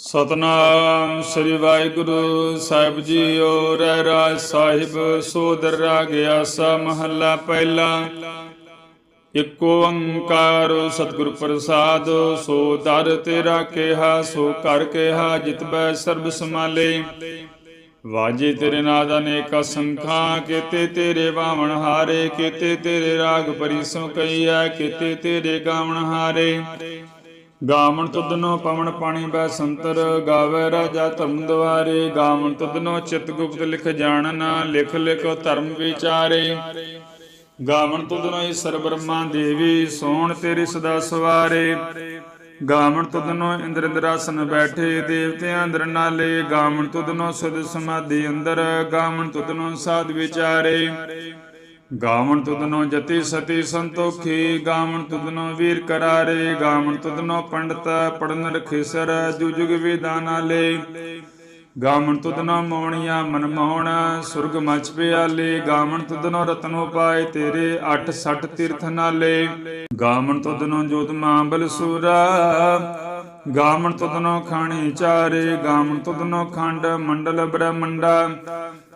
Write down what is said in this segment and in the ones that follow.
ਸਤਨਾਮ ਸ੍ਰੀ ਵਾਹਿਗੁਰੂ ਸਾਹਿਬ ਜੀਓ, ਰਹਿ ਰਾਜ ਸਾਹਿਬ, ਸੋਦਰ ਰਾਗ ਆਸਾ ਮਹੱਲਾ ਪਹਿਲਾ। ਇਕ ਓੰਕਾਰ ਸਤਿਗੁਰ ਪ੍ਰਸਾਦ, ਸੋ ਦਰ ਤੇਰਾ ਕਿਹਾ, ਸੋ ਕਰ ਕਿਹਾ ਜਿਤਬੈ ਸਰਬ ਸਮਾਲੇ ਵਾਜੇ ਤੇਰੇ ਨਾਦ ਅਨੇਕ ਸੰਖਾਂ ਕੀਤੇ ਤੇਰੇ ਵਾਵਣ ਹਾਰੇ, ਕੀਤੇ ਤੇਰੇ ਰਾਗ ਪਰਿਸੋ ਕਈਐ, ਕੀਤੇ ਤੇਰੇ ਗਾਵਣ ਹਾਰੇ। ਗਾਵਣ ਤੁਧਨੋ ਪਵਨ ਪਾਣੀ ਬੈ ਸੰਤਰ, ਗਾਵੇ ਰਾਜਾ ਧਰਮ ਦੁਆਰੇ ਗਾਵਣ ਤੁਧਨੋ ਚਿਤ ਗੁਪਤ ਲਿਖ ਜਾਣਨ, ਲਿਖ ਲਿਖ ਧਰਮ ਵਿਚਾਰੇ। ਗਾਵਣ ਤੁਧਨੋ ਈਸ਼ਰ ਬ੍ਰਹਮਾ ਦੇਵੀ, ਸੋਣ ਤੇਰੀ ਸਦਾ ਸਵਾਰੇ। ਗਾਵਣ ਤੁਧਨੋ ਇੰਦਰ ਇੰਦਰਾਸਨ ਬੈਠੇ, ਦੇਵਤਿਆਂ ਅੰਦਰ ਨਾਲੇ। ਗਾਵਣ ਤੁਧਨੋ ਸਦ ਸਮਾਧੀ ਅੰਦਰ, ਗਾਵਣ ਤੁਧਨੋ ਸਾਧ ਵਿਚਾਰੇ। ਗਾਵਣ ਤੁਧਨੋ ਜਤੀ ਸਤੀ ਸੰਤੋਖੀ, ਗਾਵਣ ਤੁਧਨੋ ਵੀਰ ਕਰਾਰੇ, ਗਾਵਣ ਤੁਧਨੋ ਪੰਡਤ ਪੜਨ ਰਖੇਸਰ ਜੁਗ ਵਿਦਾਨਾਲੇ ਗਾਵਣ ਤੁਧਨੋ ਮੋਣੀਆਂ ਮਨ ਸੁਰਗ ਮਚ ਪਿਆਲੇ। ਗਾਵਣ ਤੁਧਨੋ ਰਤਨੋ ਪਾਏ ਤੇਰੇ 8 60 ਤੀਰਥ ਨਾਲੇ। ਗਾਵਣ ਤੁਧਨੋ ਜੋਤ ਮਾਂ ਬਲਸੂਰਾ ਗਾਵਣ ਤੁਧਨੋ ਖਾਣੀ ਚਾਰੇ। ਗਾਵਣ ਤੁਧਨੋ ਖੰਡ ਮੰਡਲ ਬ੍ਰਹਮੰਡਾ।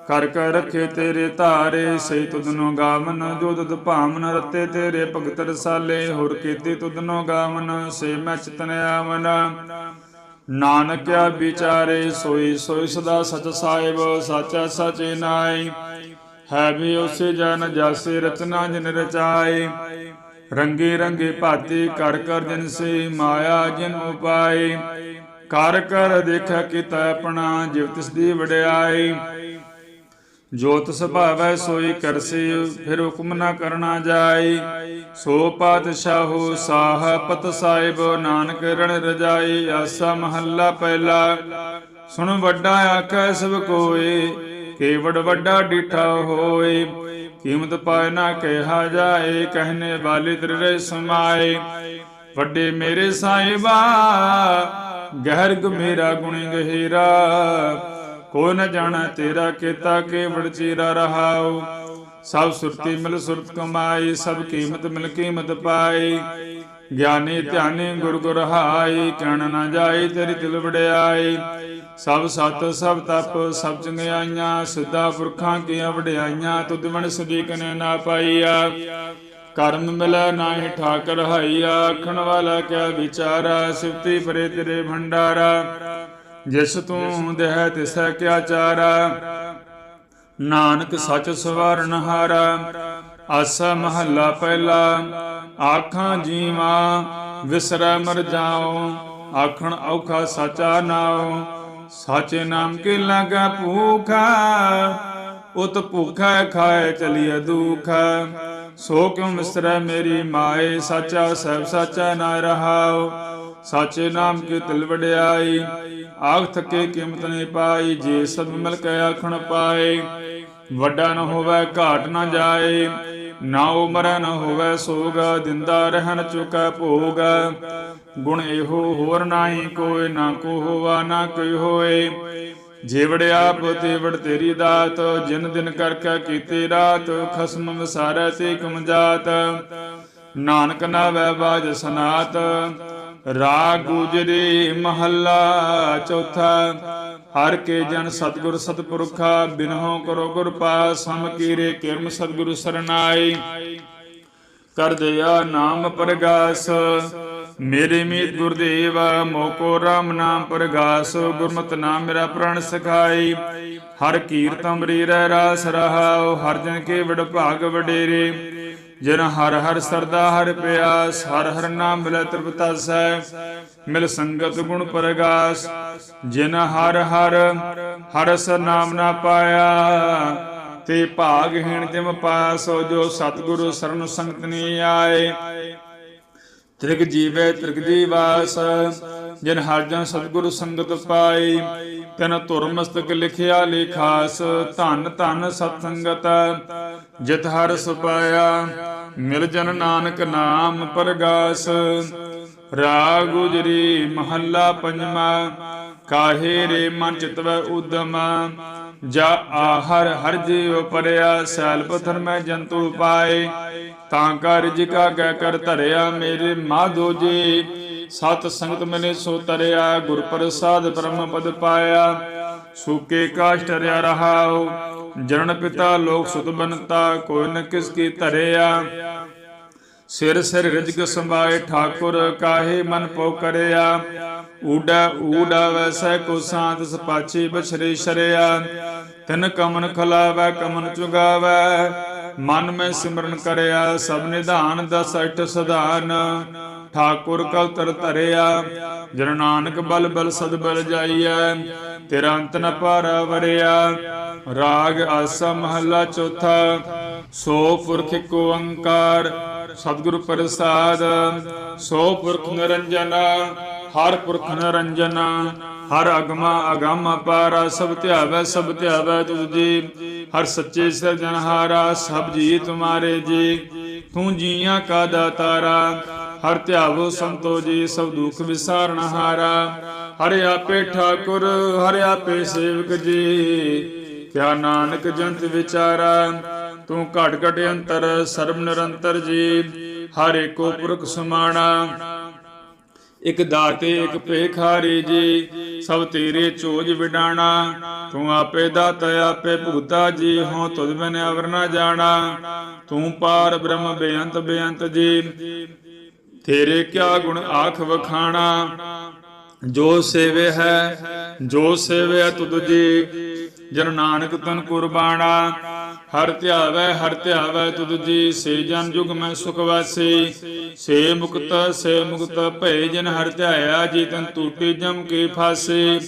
ਕਰ ਕਰ ਰਖੇ ਤੇਰੇ ਧਾਰੇ ਸਈ ਤੁਧਨੋ ਗਾਵਨ, ਜੋ ਦੁਦ ਭਾਵਨ ਰਤੇ ਤੇਰੇ ਭਗਤ ਰਸਾਲੇ, ਹੋਰ ਕੀਤੀ ਤੁਧਨੋ ਗਾਵਨ, ਸੇ ਮੈਂ ਚਿਤਨ ਆਵਨ। ਨਾਨਕਿਆ ਵਿਚਾਰੇ, ਸੋਈ ਸੋਈ ਸਦਾ ਸਚ ਸਾਹਿਬ, ਸਾਚਾ ਸਚੇ ਨਾਈ। ਹੈ ਵੀ ਉਸੇ ਜਨ ਜਾਸੇ ਰਚਨਾ ਜਿਨ ਰਚਾਏ। ਰੰਗੇ ਰੰਗੇ ਭਾਤੀ ਕਰ ਕਰ ਜਨ ਸੇ ਮਾਇਆ ਜਿਨ ਉਪਾਏ। ਕਰ ਕਰ ਦੇਖਾ ਕੀਤਾ ਆਪਣਾ, ਜਿਵ ਤਿਸ ਦੀ ਵਡਿਆਈ। ਜੋਤ ਸੁਭਾਵੈ ਸੋਈ ਕਰਸੀ, ਫਿਰ ਹੁਕਮ ਨਾ ਕਰਨਾ ਜਾਈ। ਸੋ ਪਾਤਸ਼ਾਹੋ ਸਾਹ ਪਤ ਸਾਹਿਬ, ਨਾਨਕ ਰਣ ਰਜਾਈ, ਆਸਾ ਮਹੱਲਾ ਪਹਿਲਾ। ਸੁਣ ਵੱਡਾ ਆਖੈ ਸਭ ਕੋਏ ਕੇਵੜ ਵੱਡਾ ਡਿਠਾ ਹੋਏ ਕੀਮਤ ਪਾਏ ਨਾ ਕਿਹਾ ਜਾਏ, ਕਹਿਨੇ ਵਾਲੇ ਤੇਰੇ ਸਮਾਏ ਵੱਡੇ ਮੇਰੇ ਸਾਹਿਬਾ ਗਹਿਰ ਮੇਰਾ ਗੁਣ ਗਹਿਰਾ। ਕੋ ਨ ਜਾਣਾ ਤੇਰਾ ਕੀਤਾ ਕੇਵੜ ਚੀਰਾ ਰਹਾਉ। ਸਭ ਸੁਰਤੀ ਮਿਲ ਸੁਰਤ ਕਮਾਈ, ਸਭ ਕੀਮਤ ਮਿਲ ਕੀਮਤ ਪਾਈ। ਗਿਆਨੀ ਧਿਆਨੀ ਗੁਰ ਗੁਰ ਹਾਈ, ਕਹਿਣ ਨਾ ਜਾਈ ਤੇਰੀ ਦਿਲ ਵਡਿਆਈ। ਸਭ ਸਤ, ਸਭ ਤਪ, ਸਭ ਚੰਗਿਆਈਆਂ, ਸਿੱਧਾ ਪੁਰਖਾਂ ਕੀਆਂ ਵਡਿਆਈਆਂ, ਤੁਧ ਮਨ ਸਦੀਕ ਨੇ ਨਾ ਪਾਈਆ। ਕਰਮ ਮਿਲੈ ਨਾਹੀ ਠਾਕਰ ਹਾਈਆ, ਆਖਣ ਵਾਲਾ ਕਿਆ ਵਿਚਾਰਾ, ਸਿਫਤੀ ਪਰੇ ਤੇਰੇ ਭੰਡਾਰਾ। ਜਿਸ ਤੂੰ ਦੇਹ ਤਿਸੈ ਕਿਆ ਚਾਰਾ। ਨਾਨਕ ਸੱਚ ਸਵਾਰਨ ਹਾਰਾ। ਆਸਾ ਮਹੱਲਾ ਪਹਿਲਾ। ਆਖਾਂ ਜੀਵਾ, ਵਿਸਰੈ ਮਰ ਜਾਉ। ਆਖਣ ਔਖਾ ਸਾਚਾ ਨਾਉ। ਸਾਚੇ ਨਾਮ ਕੇ ਲਗਾ ਭੂਖਾ। ਉਤ ਭੂਖਾ ਖਾਏ ਚਲੀਏ ਦੁਖ। ਸੋ ਕਿਉ ਮਿਸਰੈ ਮੇਰੀ ਮਾਏ, ਸਾਚਾ ਸਹਿਬ ਸਾਚਾ ਨਾ ਰਹਾਉ। ਸਾਚੇ ਨਾਮ ਕੀ ਤਿਲ ਵਡਿਆਈ। ਆਖ ਥੱਕੇ ਕੀਮਤ ਨਹੀਂ ਪਾਈ, ਜੇ ਸਭ ਮਿਲ ਕੇ ਆਖਣ ਪਾਏ, ਵੱਡਾ ਨ ਹੋਵੇ, ਘਾਟ ਨਾ ਜਾਏ, ਨਾ ਉਮਰ ਨ ਹੋਵੇ, ਸੋਗ, ਦਿੰਦਾ ਰਹਿਣ ਚੁਕਾ ਭੋਗ। ਗੁਣ ਇਹੋ ਹੋਰ ਨਾਹੀ ਕੋਈ ਨਾ ਕੋ ਹੋਵਾ, ਨਾ ਕੋਈ ਹੋਏ। ਜੇਵੜ ਆਪ, ਤੇਵੜ ਤੇਰੀ ਦਾਤ, ਜਿਨ ਦਿਨ ਕਰਕੇ ਕੀਤੀ ਰਾਤ, ਖਸਮ ਵਿਸਾਰੈ ਤੇ ਕੁਮ ਜਾਤ। ਨਾਨਕ ਨਾਵੈ ਬਾਜ ਸਨਾਤ ਰਾਗ ਗੁਜਰੀ ਮਹੱਲਾ ਚੌਥਾ। ਹਰ ਕੇ ਜਨ ਸਤਗੁਰ ਸਤਪੁਰਖਾ, ਬਿਨਹੋ ਕਰੋ ਗੁਰ ਪਾਸ, ਹਮ ਕੀਰੇ ਕਿਰਮ ਸਤਗੁਰ ਸਰਨਾਈ ਕਰ ਦਿਆ ਨਾਮ ਪ੍ਰਗਾਸ, ਮੇਰੇ ਮੀਤ ਗੁਰਦੇਵ ਮੋਕੋ ਰਾਮ ਨਾਮ ਪ੍ਰਗਾਸ, ਗੁਰਮਤਿ ਨਾਮ ਮੇਰਾ ਪ੍ਰਣ ਸਖਾਈ ਹਰ ਕੀਰਤਨ ਰੀ ਰਹਿ ਰਾਸ ਰਹਾਉ, ਹਰ ਜਨ ਕੇ ਵਡ ਭਾਗ ਵਡੇਰੇ। ਜਿਨ ਹਰ ਹਰ ਸਰਦਾ ਹਰ ਪਿਆਸ, ਹਰ ਹਰ ਨਾਮ ਮਿਲੈ ਤ੍ਰਿਪਤਾਸੈ ਮਿਲ ਸੰਗਤ ਗੁਣ ਪ੍ਰਗਾਸ। ਜਿਨ ਹਰ ਹਰ ਹਰਸ ਨਾਮ ਨਾ ਪਾਇਆ, ਤੇ ਭਾਗਹੀਣ ਜਿਮ ਪਾਸੋ ਜੋ ਸਤਿਗੁਰੂ ਸਰਨ ਸੰਗਤ ਨੀ ਆਏ। ਤ੍ਰਿਗ ਜੀਵੇ ਤ੍ਰਿਗ ਜੀਵਾਸ, ਜਿਨ ਹਰ ਜਨ ਸਤਿਗੁਰੂ ਸੰਗਤ ਪਾਈ ਤਿਨ ਧੁਰ ਮਸਤਕ ਲਿਖਿਆ ਲੇਖਾਸ ਧਨ ਧਨ ਸਤ ਸੰਗਤ ਜਿਤ ਹਰ ਸੁਪਾਇਆ, ਮਿਲ ਜਨ ਨਾਨਕ ਨਾਮ ਪਰਗਾਸ। ਰਾਗ ਗੁਜਰੀ ਮਹੱਲਾ ਪੰਜਵਾ ਕਾਹੇ ਰੇ ਮਨ ਚਿਤਵੈ ਉਦਮ ਜਾ ਆਹਰ ਹਰ ਜੀਵ ਪਰਿਆ, ਸੈਲ ਪਥਰ ਮੈਂ ਜੰਤੂ ਪਾਏ। ਤਾਂ ਕਰ ਜਿਕਾ ਕਹਿ ਕਰ ਧਰਿਆ ਮੇਰੇ ਮਾਧੋ ਜੀ। ਸਤ ਸੰਗਤ ਮਿਲੇ ਸੋ ਤਰਿਆ, ਗੁਰ ਪ੍ਰਸਾਦ ਬ੍ਰਹਮ ਪਦ ਪਾਇਆ। ਸੂਕੇ ਕਾਸ਼ਟ ਰਿਆ ਰਹਾਉ, ਜਨਨ ਪਿਤਾ ਲੋਕ ਸੁਤ ਬਨਤਾ, ਕੋਈ ਨ ਕਿਸ ਕੀ ਧਰਿਆ। ਸਿਰ ਸਿਰ ਰਿਜਕ ਸੰਭਾਏ ਠਾਕੁਰ, ਕਾਹੇ ਮਨ ਪਉ ਕਰਿਆ। ਊਡਾ ਊਡਾ ਵੈਸੈ ਕੋ ਸਾਂਤ, ਸਪਾਚੀ ਬਛਰੇ ਸ਼ਰਿਆ। ਤਿਨ ਕਮਨ ਖਲਾਵੈ, ਕਮਨ ਚੁਗਾਵੈ। ਮਨ ਮੈਂ ਸਿਮਰਨ ਕਰਿਆ, ਸਭ ਨਿਧਾਨ ਦਸ ਅਠ ਸਧਾਨ। ਠਾਕੁਰ ਕਲ ਤਰ ਧਰਿਆ, ਜਨ ਨਾਨਕ ਬਲ ਬਲ ਸਦ ਬਲ ਜਾਈਐ, ਤੇਰਾ ਅੰਤ ਨ ਪਾਰਾ ਵਰਿਆ। ਰਾਗ ਆਸਾ ਮਹੱਲਾ ਚੌਥਾ, ਸੋ ਪੁਰਖ ਏਕ ਓੰਕਾਰ ਸਤਿਗੁਰ ਪ੍ਰਸਾਦ। ਸੋ ਪੁਰਖ ਨਿਰੰਜਨ, ਹਰ ਪੁਰਖ ਨਿਰੰਜਨ ਹਰ ਅਗਮਾ ਅਗੰਮ ਅਪਾਰਾ ਸਭ ਧਿਆਵੈ ਸਭ ਧਿਆਵੈ ਤੁਝ ਜੀ। ਹਰ ਸੱਚੇ ਸਿਰਜਨਹਾਰਾ ਸਭ ਜੀ ਤੁਮਾਰੇ ਜੀ। ਤੂੰ ਜੀਆਂ ਕਾ ਦਾਤਾਰਾ, ਹਰ ਧਿਆਵੋ ਸੰਤੋ ਜੀ, ਸਭ ਦੁਖ ਵਿਸਾਰਨ ਹਾਰਾ ਆਪੇ ਠਾਕੁਰ, ਹਰਿ ਆਪੇ ਸੇਵਕ ਜੀ। ਕਿਆ ਨਾਨਕ ਜੰਤ ਵਿਚਾਰਾ, ਤੂੰ ਘਟ ਘਟ ਅੰਤਰ, ਸਰਬ ਨਿਰੰਤਰ ਜੀ। ਹਰ ਏਕੋ ਪੁਰਖ ਸਮਾਣਾ ਇਕ ਦਾਤੇ, ਇਕ ਭੇਖਾਰੀ ਜੀ, ਸਭ ਤੇਰੇ ਚੋਜ ਵਿਡਾਣਾ। ਤੂੰ ਆਪੇ ਦਾਤਾ, ਆਪੇ ਭੂਤਾ ਜੀ ਹੋ ਤੁਧ ਬਿਨ ਅਵਰ ਨਾ ਜਾਣਾ। ਤੂੰ ਪਾਰ ਬ੍ਰਹਮ ਬੇਅੰਤ ਬੇਅੰਤ ਜੀ, ਤੇਰੇ ਕਿਆ ਗੁਣ ਆਖ ਵਖਾਣਾ। ਜੋ ਸੇਵੇ ਹੈ, ਜੋ ਸੇਵੇ ਤੁਧ ਜੀ, ਜਨ ਨਾਨਕ ਤਨ ਕੁਰਬਾਨਾ ਹਰ ਧਿਆਵੈ ਹਰ ਧਿਆਵੈ, ਤੁਧ ਜੀ ਸੇ ਜਨ ਜੁਗ ਮੈਂ ਸੁਖ ਵਾਸੀ। ਸੇ ਮੁਕਤ ਸੇ ਮੁਕਤ ਭਏ ਜਨ ਹਰ ਧਿਆਇਆ ਜੀ ਤਨ ਟੂਟੀ ਜਮ ਕੇ ਫਾਸੇ।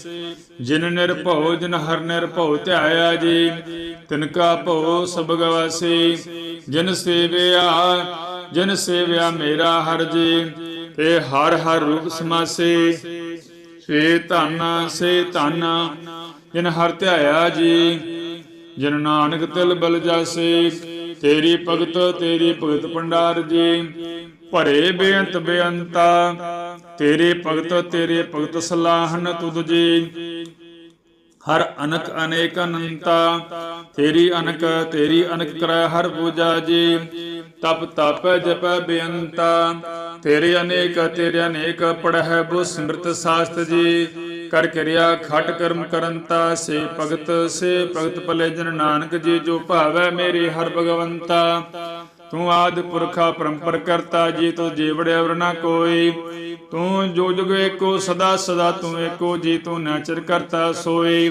ਜਿਨ ਨਿਰਭਉ, ਜਨ ਹਰ ਨਿਰਭਉ ਧਿਆਇਆ ਜੀ, ਤਿਨ ਕਾ ਭਉ ਸਭ ਗਵਾਸੀ। ਜਿਨ ਸੇਵਿਆ ਜਿਨ ਸੇਵਿਆ ਮੇਰਾ ਹਰ ਜੀ, ਤੇ ਹਰ ਹਰ ਰੂਪ ਸਮਾਸੇ। ਸੇ ਧਨ ਸੇ ਧਨ, ਜਿਨ ਹਰ ਧਿਆਇਆ ਜੀ ਜਿਨ ਨਾਨਕ ਤਿਲ ਬਲ ਜਾਸੇ, ਤੇਰੀ ਭਗਤ ਤੇਰੀ ਭਗਤ ਭੰਡਾਰ ਜੀ। ਭਰੇ ਬੇਅੰਤ ਬੇਅੰਤਾ, ਤੇਰੇ ਭਗਤ ਤੇਰੇ ਭਗਤ ਸਲਾਹਨ ਤੁਧ ਜੀ। ਹਰ ਅਨਕ ਅਨੇਕ ਅਨੰਤਾ, ਤੇਰੀ ਅਨਕ ਤੇਰੀ ਅਨਕ ਕਰੈ ਹਰ ਪੂਜਾ ਜੀ। ਤਪ ਤਪ ਜਪ ਬੇਅੰਤਾ, ਤੇਰੇ ਅਨੇਕ ਤੇਰੇ ਅਨੇਕ ਪੜਹਿ ਬੁ ਸਿਮਰਤ ਸਾਸਤ ਜੀ। ਕਰ ਕਿਰਿਆ, ਖਟ ਕਰਮ ਕਰੰਤਾ ਸੇ ਭਗਤ ਸੇ ਭਗਤ ਭਲੇ ਜਨ ਨਾਨਕ, ਜੀ ਜੋ ਭਾਵੈ ਮੇਰੇ ਹਰ ਭਗਵੰਤਾ। ਤੂੰ ਆਦ ਪੁਰਖਾ ਪਰੰਪਰ ਕਰਤਾ, ਜੀ ਤੂੰ ਜੀਵੜਿਆ ਵਰ ਕੋਈ। ਤੂੰ ਜੋ ਜੁਗ ਏਕੋ, ਸਦਾ ਸਦਾ ਤੂੰ ਏਕੋ, ਜੀ ਤੂੰ ਨਾਚਰ ਕਰਤਾ ਸੋਈ।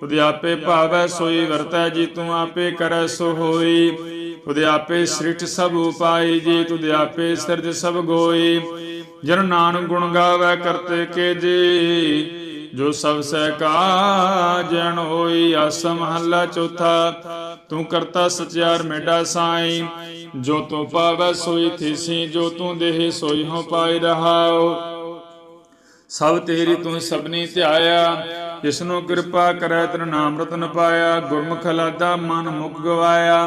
ਤੁਧ ਆਪੇ ਭਾਵੈ, ਸੋਈ ਵਰਤੈ, ਜੀ ਤੂੰ ਆਪੇ ਕਰੈ, ਸੋ ਹੋਈ। ਤੁਧ ਆਪੇ ਸ੍ਰਿਸ਼ਟ ਸਭ ਉਪਾਈ, ਜੀ ਤੁਧ ਆਪੇ ਸਿਰਜ ਸਭ ਗੋਈ। ਜਨ ਨਾਨਕ ਗੁਣ ਗਾਵੈ, ਕਰਤੇ ਕੇ ਜੀ ਜੋ ਸਭ ਸਹਿ ਕਾਜਨ ਹੋਈ ਆਸ ਮਹੱਲਾ ਚੌਥਾ। ਤੂੰ ਕਰਤਾ ਸਚਿਆਰ ਮੇਡਾ ਸਾਈ, ਜੋ ਤੂੰ ਪਾਵੈ ਸੋਈ ਥੀਸੀ, ਜੋ ਤੂੰ ਦੇਹ ਸੋਈ ਹੋ ਪਾਈ ਰਹਾਉ। ਸਭ ਤੇਰੀ ਤੂੰ ਸਭਨੀ ਧਿਆਇਆ, ਜਿਸਨੂੰ ਕਿਰਪਾ ਕਰੈ ਤਨ ਨਾਮ ਰਤਨ ਪਾਇਆ। ਗੁਰਮੁਖ ਲਾਦਾ ਮਨ ਮੁਖ ਗਵਾਇਆ,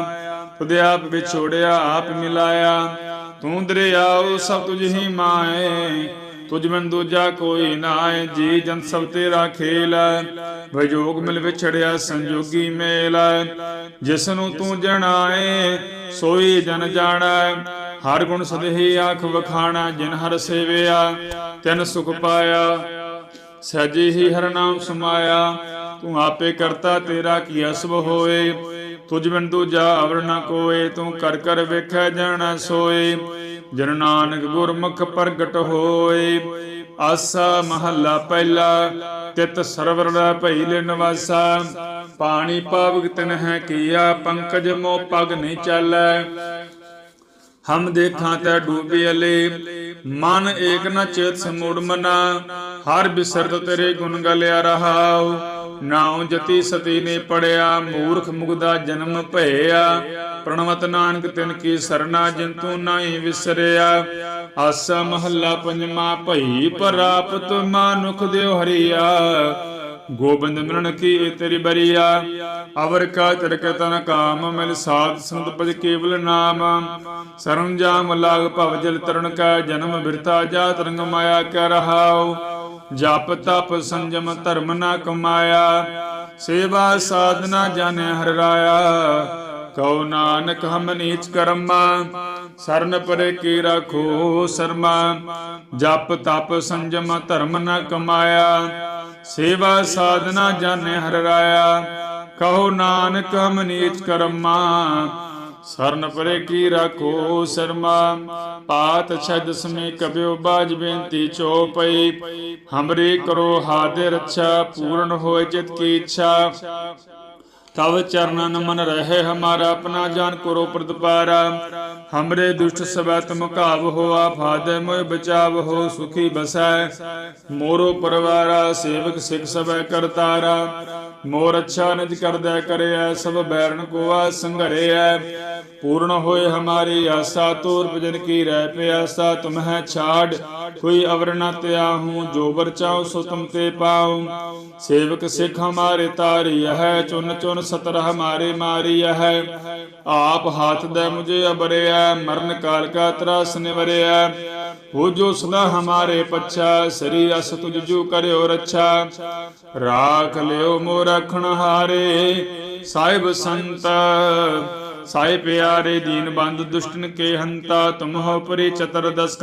ਤੁਧ ਆਪ ਵਿਛੋੜਿਆ, ਆਪ ਮਿਲਾਇਆ। ਤੂੰ ਦਰਿਆਉ ਸਭ ਤੁਝ ਹੀ ਮਾਏ ਤੁਝ ਬਿਨ ਦੂਜਾ ਕੋਈ ਨਾਏ ਜੀ ਜਨ ਸਭ ਤੇਰਾ ਖੇਲ ਵਿਜੋਗ ਮਿਲ ਵਿਛੜਿਆ ਸੰਜੋਗੀ ਮੇਲ ਜਿਸ ਨੂੰ ਤੂੰ ਜਣਾਏ, ਸੋਈ ਜਨ ਜਾਣੈ। ਹਰ ਗੁਣ ਸਦਹੀ ਆਖ ਵਖਾਣਾ, ਜਿਨ ਹਰ ਸੇਵਿਆ, ਤਿਨ ਸੁਖ ਪਾਇਆ। ਸਹਿਜੇ ਹੀ ਹਰ ਨਾਮ ਸਮਾਇਆ। ਤੂੰ ਆਪੇ ਕਰਤਾ ਤੇਰਾ ਕੀ ਅਸਬ ਹੋਏ। ਤੁਝ ਬਿਨ ਦੂਜਾ ਅਵਰ ਨ ਕੋਏ, ਤੂੰ ਕਰ ਕਰ ਵੇਖੈ ਜਾਣਾ ਸੋਏ। ਜਨ ਨਾਨਕ ਗੁਰਮੁਖ ਪ੍ਰਗਟ ਹੋਏ। ਆਸਾ ਮਹੱਲਾ ਪਹਿਲਾ, ਤਿਤ ਸਰਵਰ ਦਾ ਭਈ ਲੈ ਨਿਵਾਸਾ। ਪਾਣੀ ਪਾਵਕ ਤਿਨ ਹੈ ਕੀਆ, ਪੰਕਜ ਮੋ ਪਗ ਨਹੀਂ ਚਾਲੈ। ਹਮ ਦੇਖਾਂ ਤੈ ਡੂਬੇ ਅਲੇ। ਮਨ ਏਕ ਨ ਚੇਤ ਸਮੂੜ ਮਨਾ। ਹਰ ਬਿਸਰਤ ਤੇਰੇ ਗੁਣ ਗਲਿਆ ਰਹਾਉ। ਨਾਉ ਜਤੀ ਸਤੀ ਨੇ ਪੜਿਆ, ਮੂਰਖ ਮੁਗਦਾ ਜਨਮ ਭਇਆ। ਪ੍ਰਣਵਤ ਨਾਨਕ ਤਿਨ ਕੀ ਸਰਨਾ ਜਿੰਤੂ ਨਾਹੀ ਵਿਸਰਿਆ। ਆਸਾ ਮਹੱਲਾ ਪੰਜਵਾ ਭਈ ਪ੍ਰਾਪਤ ਮਾਨੁਖ ਦਿਓ ਹਰੀਆ। ਗੋਬਿੰਦ ਮਿਲਣ ਕੀ ਇਹ ਤੇਰੀ ਬਰੀਆ। ਅਵਰ ਕਾ ਤਿਰਕ ਤਨ ਕਾਮ ਮਿਲ ਸਾਧ ਸੰਤ ਪਜ ਕੇਵਲ ਨਾਮ। ਸਰੰਜਾਮ ਲਾਗ ਭਵ ਜਲ ਤਰਨ ਕਾ ਜਨਮ ਬਿਰਤਾ ਜਾ ਤਰੰਗ ਮਾਇਆ ਕਰ ਰਹਾਉ। ਜਪ ਤਪ ਸੰਜਮ ਧਰਮ ਨਾ ਕਮਾਇਆ, ਸੇਵਾ ਸਾਧਨਾ ਜਾਣੈ ਹਰ ਰਾਇਆ। ਕਉ ਨਾਨਕ ਹਮ ਨੀਚ ਕਰਮਾ, ਸਰਨ ਪਰੇ ਕੀ ਰੱਖੋ ਸਰਮਾ। ਜਪ ਤਪ ਸੰਜਮ ਧਰਮ ਨਾ ਕਮਾਇਆ, ਸੇਵਾ ਸਾਧਨਾ ਜਾਣੇ ਹਰ ਰਾਇਆ। ਕਹੋ ਨਾਨਕ ਹਮ ਨੀਚ ਕਰਮਾ ਸਰਨ ਪਰੇ ਕੀ ਰੱਖੋ ਸਰਮਾ? ਪਾਤ ਛਦ ਸਮੇ ਕਬਿਓ ਬਾਜ ਬੇਨਤੀ ਚੋਪਈ ਹਮਰੇ ਕਰੋ ਹਾਦੇ ਰੱਛਾ ਪੂਰਨ ਹੋਏ ਚਿਤ ਕੀ ਇੱਛਾ। ਤਵ ਚਰਨਨ ਮਨ ਰਹੇ ਹਮਾਰਾ, ਆਪਣਾ ਜਾਨ ਕਰੋ ਪ੍ਰਤਪਾਰਾ। ਹਮਰੇ ਦੁਸ਼ਟ ਸਬੈ ਤੁਮ ਘਾਵ ਹੋਆ, ਫਾਦੇ ਮੋਇ ਬਚਾਵ ਹੋ, ਸੁਖੀ ਬਸੈ। ਮੋਰੋ ਪਰਵਾਰਾ, ਸੇਵਕ ਸਿਖ ਸਬੈ ਕਰਤਾਰਾ। ਮੋਰ ਅੱਛਾ ਨਿਜ ਕਰਦੈ ਕਰਿਐ, ਸਭ ਬੈਰਨ ਕੋਆ ਸੰਘਰਿਐ। ਪੂਰਨ ਹੋਏ ਹਮਾਰੀ ਆਸਾ ਤੋਰ ਭਜਨ ਕੀ ਰਹਿ ਪਿਆਸਾ, ਤੁਮਹਿ ਛਾੜ। ਕੋਈ ਅਵਰ ਨ ਤਿਆਹੂੰ, ਜੋ ਵਰ ਚਾਉ ਸੋ ਤੁਮ ਤੇ ਪਾਉ। ਸੇਵਕ ਸਿਖ ਹਮਾਰੇ ਤਾਰੀ ਹੈ ਚੁਨ ਚੁਨ ਸਤਰ ਹਮਾਰੇ ਮਾਰੀ ਹੈ ਆਪ ਹੱਥ ਦੇ ਮੁਝੇ ਅਬਰਿਆ ਮਰਨ ਕਾਲ ਕਾ ਤਰਾਸ ਨਿਵਰਿਆ ਹੋ ਜੋ ਸਦਾ ਹਮਾਰੇ ਪੱਛਾ, ਸਰੀ ਅਸ ਤੁਜ ਜੂ ਕਰਿਓ ਰੱਛਾ। ਰਾਖ ਲਿਓ ਮੋ ਰਖਣ ਹਾਰੇ। ਸਾਹਿਬ ਸੰਤ ਸਾਈ ਪਿਆਰੇ, ਦੀਨ ਬੰਦ ਦੁਸ਼ਟਨ ਕੇ ਹੰਤਾ, ਤੁਮ ਹੋ ਪਰੀ ਚਤਰ ਦਸ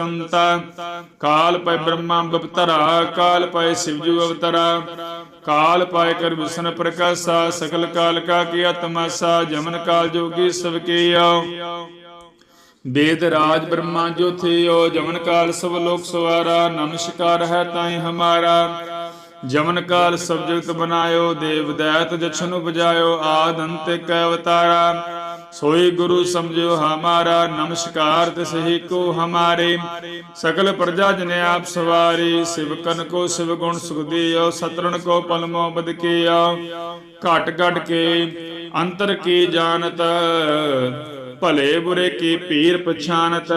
ਕਾਲ ਪੈ ਬ੍ਰਹਮਾ ਬਪਤਰਾ ਕਾਲ ਪੈ ਸਿਵਜੂ ਅਵਤਰਾ। ਕਾਲ ਪਾਇ ਕਰ ਵਿਸ਼ਨ ਪ੍ਰਕਾਸ਼ਾ ਸਕਲ ਕਾਲ ਕਾ ਕੀ ਆਤਮਾਸਾ ਜਮਨ ਕਾਲ ਜੋਗੀ ਸਭ ਕੇ ਆਓ ਵੇਦ ਰਾਜ ਬ੍ਰਹਮਾ ਜੋ ਥਿਓ, ਜਮਨ ਕਾਲ ਸਭ ਲੋਕ ਸਵਾਰਾ, ਨਮਸਕਾਰ ਹੈ ਤਾਈ ਹਮਾਰਾ। ਜਮਨ ਕਾਲ ਸਭ ਜਗਤ ਬਨਾਇਓ, ਦੇਵ ਦੈਤ ਜਛਨੁ ਬਜਾਇਓ ਆਦ ਅੰਤਿਕ ਅਵਤਾਰਾ। ਸੋਈ ਗੁਰੂ ਸਮਝਿਓ ਹਮਾਰਾ, ਨਮਸਕਾਰ ਤਿਸਹੀ ਕੋ ਹਮਾਰੇ। ਸਕਲ ਪ੍ਰਜਾ ਜਨ ਆਪ ਸਵਾਰੀ ਸਿਵਕਨ ਕੋ ਸਿਵ ਗੁਣ ਸੁਖਦੀਓ ਸਤਰਣ ਕੋ ਪਲਮੋ ਬਦਕੀਆ ਘਟ ਘਟ ਕੇ ਅੰਤਰ ਕੀ ਜਾਣਤ, ਭਲੇ ਬੁਰੇ ਕੀ ਪੀਰ ਪਛਾਨਤ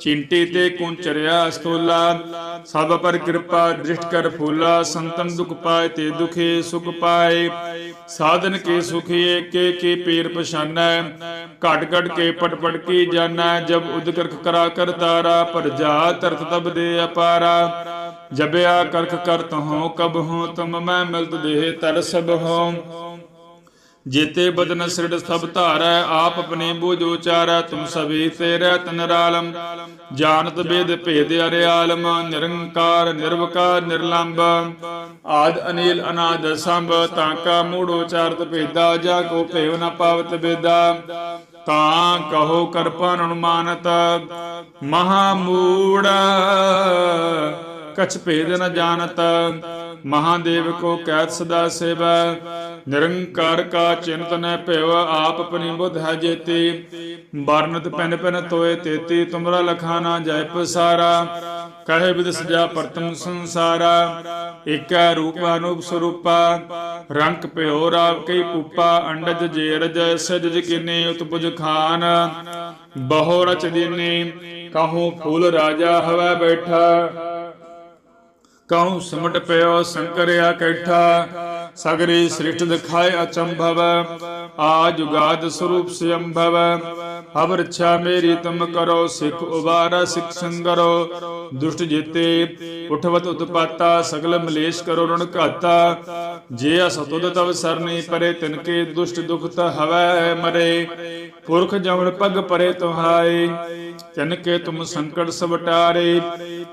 ਚਿੰਟੀ ਤੇ ਕੁੰਚਰਿਆ ਸਤੋਲਾ ਸਭ ਪਰ ਕਿਰਪਾ ਦ੍ਰਿਸ਼ਟ ਕਰ ਫੂਲਾ, ਸੰਤਨ ਦੁਖ ਪਾਏ ਤੇ ਦੁਖੇ ਸੁਖ ਪਾਏ। ਸਾਧਨ ਕੇ ਸੁਖੀ ਏਕੇ ਕੀ ਪੀਰ ਪਛਾਨੈ, ਘਟ ਘਟ ਕੇ ਪਟ ਪਟ ਕੀ ਜਾਣੈ ਜਬ ਉਦਕਰਖ ਕਰਾ ਕਰ ਤਾਰਾ, ਪਰ ਜਾ ਤਰਤ ਤਬ ਦੇ ਅਪਾਰਾ। ਜਬਿਆ ਕਰਖ ਕਰਤ ਹੋ ਕਬ ਹੋ ਤੁਮ ਮੈਂ ਮਿਲਤ ਦੇਹ, ਤਰ ਸਭ ਹੋ ਜੇਤੇ ਬਦਨ ਸਿਰੜ ਸਭ ਧਾਰੈ, ਆਪ ਆਪਣੇ ਬੋਝ ਉਚਾਰੈ, ਤੁਮ ਸਭੀ ਤੇਰੇ ਤਨਰਾਲਮ ਜਾਣਤ ਬੇਦ ਭੇਦ ਅਰਿਆਲਮ, ਨਿਰੰਕਾਰ, ਨਿਰਵਕਾਰ ਨਿਰਲੰਭ ਆਦ ਅਨੀਲ ਅਨਾਦ ਸੰਭ, ਤਾਂ ਕਾ ਮੂੜ ਉਚਾਰਤ ਭੇਦਾ, ਜਾ ਕੋ ਭੇਵ ਨ ਪਾਵਤ ਬੇਦਾ। ਤਾਂ ਕਹੋ ਕਰਪਾ ਅਨੁਮਾਨਤ, ਮਹਾ ਮੂੜ, ਕਛ ਭੇਦ ਨ ਜਾਣਤ। ਮਹਾਦੇਵ ਕੋ ਕੈਤ ਸਦਾ ਸੇਵਾ ਨਿਰੰਕਾਰ ਕਾ ਚਿੰਤ ਨ ਭਇਓ ਆਪ ਆਪਣੀ ਬੁੱਧ ਹੈ ਜੇਤੀ। ਵਰਨਤ ਪੈਨ ਪੈਨ ਤੋਏ ਤੇਤੀ, ਤੁਮਰਾ ਲਖਾ ਨਾ ਜਾਇ ਪਸਾਰਾ। ਕਹੇ ਵਿਦ ਸਜਾ ਪ੍ਰਤਮ ਸੰਸਾਰਾ। ਏਕੈ ਰੂਪ ਅਨੂਪ ਸਰੂਪਾ। ਰੰਗ ਭਇਓ ਰਾਵ ਕਈ ਪੂਪਾ, ਅੰਡਜ ਜੇਰਜ ਸਜਜ ਕਿਨੇ ਉਤਪੁਜ ਖਾਨ। ਬਹੁ ਰਚ ਦੀਨੇ, ਕਹੂੰ ਫੂਲ ਰਾਜਾ ਹਵਾ ਬੈਠਾ। ਕਹੂ ਸਿਮਟ ਪਿਓ ਸੰਕਰਿਆ ਕੈਠਾ। ਸਗਰੀ ਸ੍ਰਿਸ਼ਟ ਦਿਖਾਏ ਅਚੰਭਵ ਆ ਜੁਗਾਦ ਸਰੂਪ ਸਿਅੰਭਵ। ਹਵ ਰੱਛਾ ਮੇਰੀ ਤੁਮ ਕਰੋ, ਸਿਖ ਉਬਾਰਾ, ਸਿਖ ਸੰਗਰੋ। ਦੁਸ਼ਟ ਜੀਤੇ ਉਠਵਤ ਉਤਪਾਤਾ, ਸਗਲ ਮਲੇਸ਼ ਕਰੋ ਰਣ ਘਾਤਾ। ਜੇ ਅਸਤੁਦ ਤਵ ਸਰਨੀ ਪਰੇ ਤਿਨਕੇ ਦੁਸ਼ਟ ਦੁਖਤ ਹਵੈ ਮਰੇ। ਪੁਰਖ ਜਮਣ ਪਗ ਪਰੇ ਤੁਹਾਏ ਤਿਨਕੇ ਤੁਮ ਸੰਕਟ ਸਭ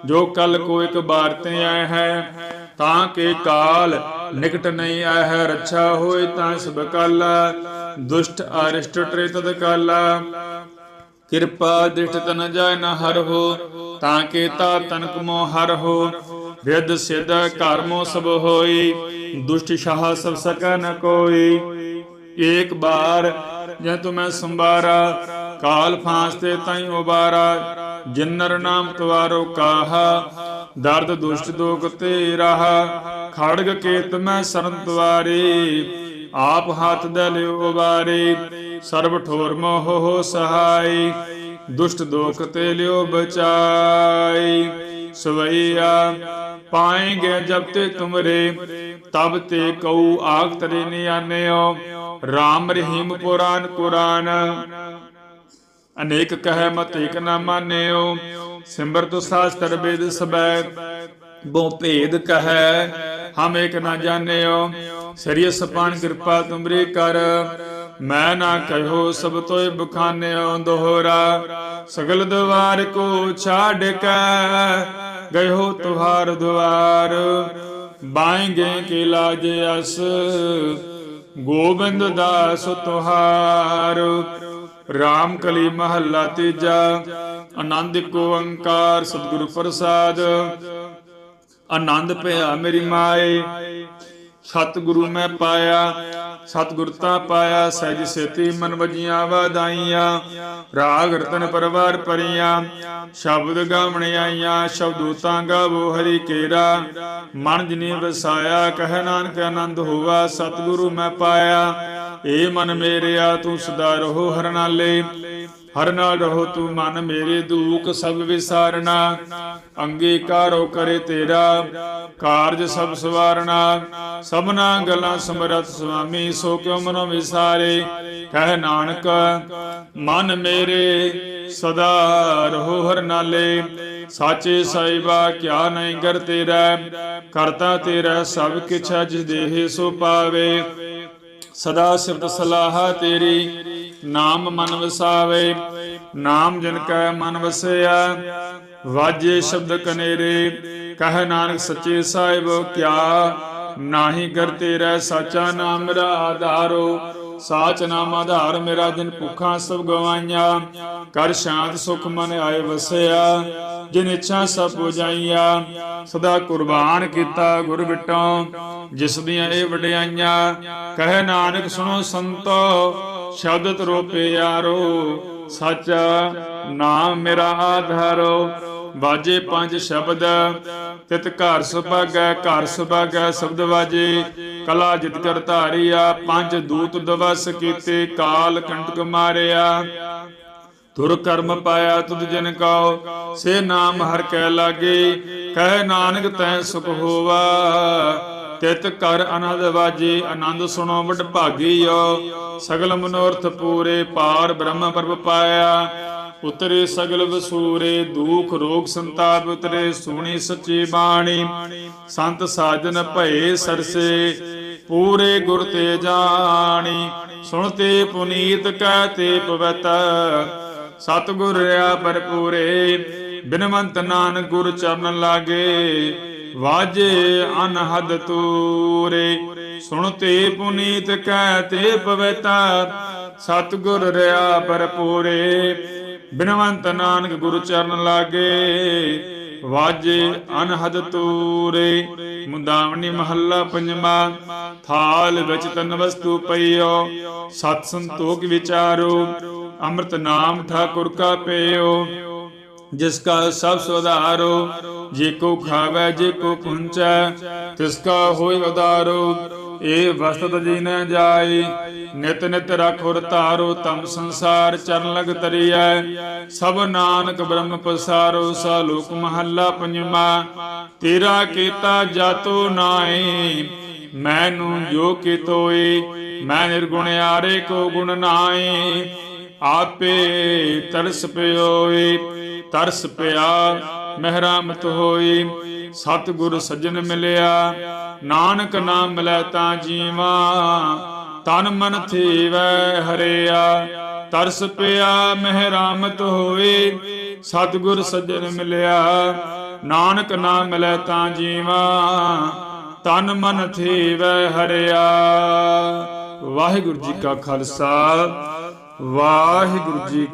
ਜੋ ਕਲ ਕੋ ਇੱਕ ਬਾਰ ਤੇ ਆਏ ਹੈ, ਤਾਂ ਕੇ ਕਾਲ ਨਿਕਟ ਨਹੀਂ ਆਇਆ ਰੱਛਾ ਹੋਏ ਤਾਂ ਸਭ ਕਾਲਾ, ਦੁਸ਼ਟ ਅਰਿਸ਼ਟ ਟਰੇ ਤਦ ਕਾਲਾ। ਕਿਰਪਾ ਦ੍ਰਿਸ਼ਟ ਤਨ ਜਾਇ ਨ ਹਰ ਹੋ, ਤਾਂ ਕੇ ਤਾ ਤਨਕ ਮੋ ਹਰ ਹੋ। ਰਿੱਧ ਸਿਧ ਕਰਮੋ ਸਭ ਹੋਈ, ਦੁਸ਼ਟ ਸ਼ਾਹ ਸਭ ਸਕਾ ਨ ਕੋਈ। ਏਕ ਬਾਰ ਜੇ ਤੁਮੈ ਸੰਭਾਰਾ ਕਾਲ ਫਾਂਸ ਤੇ ਤਾਈ ਉਬਾਰਾ। ਜਿਨਰ ਨਾਮ ਤਵਾਰੋ ਕਾਹਾ, ਦਰਦ ਦੁਸ਼ਟ ਦੋਖ ਤੇ ਰਹਾ, ਖੜਗ ਕੇਤ ਮੈਂ ਸਰਨ ਤਵਾਰੀ, ਆਪ ਹੱਥ ਦੇ ਲਿਓ ਉਬਾਰੇ ਸਰਬ ਠੋਰ ਮੋਹ ਹੋ ਸਹਾਈ, ਦੁਸ਼ਟ ਦੋਖ ਤੇ ਲਿਓ ਬਚਾਈ। ਸਵਈਆ, ਪਾਏਗੇ ਜਬ ਤੇ ਤੁਮਰੇ, ਤਬ ਤੇ ਕਉ ਆਖ ਤਰੇ ਨਿਆਨਿਓ RAM ਰਹੀਮ ਪੁਰਾਨ ਕੁਰਾਨ। ਅਨੇਕ ਕਹਿ ਮਤ ਏਕ ਨਾ ਮਾਨਿਓ, ਸਿਮਰਤ ਸਾਸਤਰ ਬੇਦ ਸਬੈ ਬੋ ਭੇਦ ਕਹੈ, ਹਮ ਏਕ ਨਾ ਜਾਣਿਓ। ਸਰੀਰ ਸਪਾਨ ਕਿਰਪਾ ਤੁਮਰੀ ਕਰ, ਮੈਂ ਨਾ ਕਹਿਓ ਸਭ ਤੋਏ ਬਖਾਨਿਓ ਦੋਹਰਾ, ਸਗਲ ਦਵਾਰ ਕੋ ਛਾੜ ਕੇ, ਗਇਓ ਤੁਹਾਰ ਦੁਆਰ ਬਾਏਂਗੇ ਕੇ ਲਾਜ ਅਸ, ਗੋਬਿੰਦ ਦਾਸ ਤੁਹਾਰ। ਰਾਮ ਕਲੀ ਮਹੱਲਾ ਤੀਜਾ, ਆਨੰਦ ਕੋ ਓੰਕਾਰ, ਸਤਿਗੁਰੂ ਪ੍ਰਸਾਦ। ਆਨੰਦ ਭਇਆ ਮੇਰੀ ਮਾਏ, ਸਤਿਗੁਰੂ ਮੈਂ ਪਾਇਆ ਸਤਿਗੁਰਤਾ ਪਾਇਆ, ਸਹਿਜ ਸੇਤੀ ਮਨ ਵਜੀਆਂ ਵਾਦਾਈਆਂ ਰਾਗ ਰਤਨ ਪਰਵਾਰ ਪਰੀਆਂ ਸ਼ਬਦ ਗਾਵਣ ਆਈਆਂ ਸ਼ਬਦੂਤਾਂ ਗਾਵੋ ਹਰੀ ਕੇਰਾ। ਮਨ ਜਿਨੀ ਵਸਾਇਆ, ਕਹਿ ਨਾਨਕ ਆਨੰਦ ਹੋਵਾ, ਸਤਿਗੁਰੂ ਮੈਂ ਪਾਇਆ। ਏ ਮਨ ਮੇਰਿਆ, ਤੂੰ ਸਦਾ ਰਹੋ ਹਰ ਨਾਲੇ ਹਰ ਨਾਲ ਰਹੋ ਤੂੰ ਮਨ ਮੇਰੇ ਦੂਖ ਸਭ ਵਿਸਾਰਣਾ ਅੰਗੀਕਾਰੋ ਕਰੇ ਤੇਰਾ, ਕਾਰਜ ਸਭ ਸਵਾਰਣਾ ਸਭਨਾ ਗੱਲਾਂ ਸਮਰਤ ਸੁਆਮੀ, ਸੋ ਕਿਉ ਮਨੋ ਵਿਸਾਰੇ। ਕਹਿ ਨਾਨਕ, ਮਨ ਮੇਰੇ, ਸਦਾ ਰਹੋ ਹਰ ਨਾਲੇ ਸਾਚੇ ਸਾਈਬਾ ਕਿਆ ਨਹੀਂ ਕਰ ਤੇਰਾ। ਕਰਤਾ ਤੇਰਾ ਸਭ ਕਿਛ ਜਿਸ ਦੇਹ ਸੋ ਪਾਵੇ। ਸਦਾ ਸਿਫਤ ਸਲਾਹ ਤੇਰੀ, ਨਾਮ ਮਨ ਵਸਾਵੇ, ਨਾਮ ਜਨ ਕੈ ਮਨ ਵਸਿਆ। ਵਾਜੇ ਸ਼ਬਦ ਕਨੇਰੇ, ਕਹਿ ਨਾਨਕ ਸੱਚੇ ਸਾਹਿਬ ਕਿਆ। ਨਾਹੀ ਕਰ ਤੇਰਾ ਸਾਚਾ ਨਾਮ ਮੇਰਾ ਆਧਾਰੋ ਸਾਚ ਨਾਮ ਆਧਾਰ ਮੇਰਾ ਦਿਨ ਭੁੱਖਾਂ ਸਭ ਗਵਾਈਆਂ। ਕਰ ਸ਼ਾਂਤ ਸੁਖ ਮਨ ਆਏ ਵਸਿਆ। ਜਿਨ ਇੱਛਾ ਸਭ ਪੁਜਾਈਆਂ ਸਦਾ ਕੁਰਬਾਨ ਕੀਤਾ ਗੁਰ ਬਿਟੋਂ। ਜਿਸ ਦੀਆਂ ਇਹ ਵਡਿਆਈਆਂ। ਕਹੇ ਨਾਨਕ ਸੁਣੋ ਸੰਤੋ। ਸ਼ਬਦ ਤਰੋ ਯਾਰੋ ਸਚ ਨਾਮ ਮੇਰਾ ਆਧਾਰੋ। ਵਾਜੇ ਪੰਜ ਸ਼ਬਦ, ਤਿਤ ਘਰ ਸੁਭਾਗੈ ਘਰ ਸੁਭਾਗੈ ਸ਼ਬਦ ਵਾਜੇ। ਕਲਾ ਜਿਤ ਕਰ ਧਾਰਿਆ, ਪੰਜ ਦੂਤ ਦਵਸ ਕੀਤੇ, ਕਾਲ ਕੰਟਕ ਮਾਰਿਆ। ਤੁਰ ਕਰਮ ਪਾਇਆ ਤੁਧ ਜਨ ਕਉ, ਸੇ ਨਾਮ ਹਰ ਕੈ ਲਾਗੇ। ਕਹਿ ਨਾਨਕ ਤੈ ਸੁਖ ਹੋਵਾ। ਤਿਤ ਕਰ ਆਨੰਦ ਵਾਜੇ, ਆਨੰਦ ਸੁਣੋ ਵਡ ਭਾਗੀਓ ਸਗਲ ਮਨੋਰਥ ਪੂਰੇ, ਪਾਰ ਬ੍ਰਹਮ ਪਰਬ ਪਾਇਆ। ਉਤਰੇ ਸਗਲ ਵਸੂਰੇ, ਦੁਖ ਰੋਗ ਸੰਤਾਪ ਉਤਰੇ, ਸੁਣੀ ਸੱਚੀ ਬਾਣੀ। ਸੰਤ ਸਾਜਨ ਭਏ ਸਰਸੇ, ਪੂਰੇ ਗੁਰ ਤੇ ਜਾਣੀ। ਸੁਣਤੇ ਪੁਨੀਤ ਕਹਤੇ ਪਵਤ, ਸਤਿਗੁਰ ਰਿਆ ਭਰਪੂਰੇ। ਬਿਨਵੰਤ ਨਾਨਕ ਗੁਰ ਚਰਨ ਲਾਗੇ, ਵਾਜੇ ਅਨਹਦ ਤੂਰੇ। ਸੁਣਤੇ ਪੁਨੀਤ ਕਹਿ ਤੇ ਪਵਿਤਾ, ਸਤਿਗੁਰ ਰਿਆ ਭਰਪੂਰੇ। ਬਿਨਵੰਤ ਨਾਨਕ ਗੁਰ ਚਰਨ ਲਾਗੇ, ਵਾਜੇ ਅਨਹਦ ਤੂਰੇ ਮੁੰਦਾਵਣੀ ਮਹੱਲਾ ਪੰਜਵਾ ਥਾਲ ਵਿੱਚ ਤਨ ਵਸਤੂ ਪਈਓ, ਸਤ ਸੰਤੋਖ ਵਿਚਾਰੋ, ਅੰਮ੍ਰਿਤ ਨਾਮ ਠਾਕੁਰ ਕਾ ਪਈਓ ਜਿਸ ਕਾ ਸਭ ਸੁਧਾਰੋ, ਜੇ ਕੋ ਖਾਵੇ, ਜੇ ਕੋ ਪੁੰਚੈ, ਤਿਸ ਕਾ ਹੋਇ ਉਦਾਰੋ, ਇਹ ਵਸਤ ਜੀ ਨ ਜਾਏ ਨਿਤ ਨਿਤ ਰਖੁਰ ਧਾਰੋ ਤਮ ਸੰਸਾਰ ਚਰਨ ਲਗ ਤਰੀਐ। ਸਭ ਨਾਨਕ ਬ੍ਰਹਮ ਪਸਾਰੋ, ਸਾ ਲੋਕ ਮਹੱਲਾ ਪੰਜਵਾ ਤੇਰਾ ਕੀਤਾ ਜਾਤੋ ਨਾਏ ਮੈਨੂੰ ਜੋ ਕੀਤੋਏ ਮੈਂ ਨਿਰਗੁਣ ਆਰੇ ਕੋ ਗੁਣ ਨਾਏ ਆਪੇ ਤਰਸ ਪਿਓਏ ਤਰਸ ਪਿਆ, ਮਹਿਰਾਮਤ ਹੋਈ। ਸਤਿਗੁਰ ਸੱਜਣ ਮਿਲਿਆ, ਨਾਨਕ ਨਾਮ ਮਿਲੈ ਤਾਂ ਜੀਵਾ। ਤਨ ਮਨ ਥੀਵੈ ਹਰਿਆ, ਤਰਸ ਪਿਆ ਮਹਿਰਾਮਤ ਹੋਈ ਸਤਿਗੁਰ ਸੱਜਣ ਮਿਲਿਆ, ਨਾਨਕ ਨਾਮ ਮਿਲੈ ਤਾਂ ਜੀਵਾ, ਤਨ ਮਨ ਥੀਵੈ ਹਰਿਆ। ਵਾਹਿਗੁਰੂ ਜੀ ਕਾ ਖਾਲਸਾ, ਵਾਹਿਗੁਰੂ ਜੀ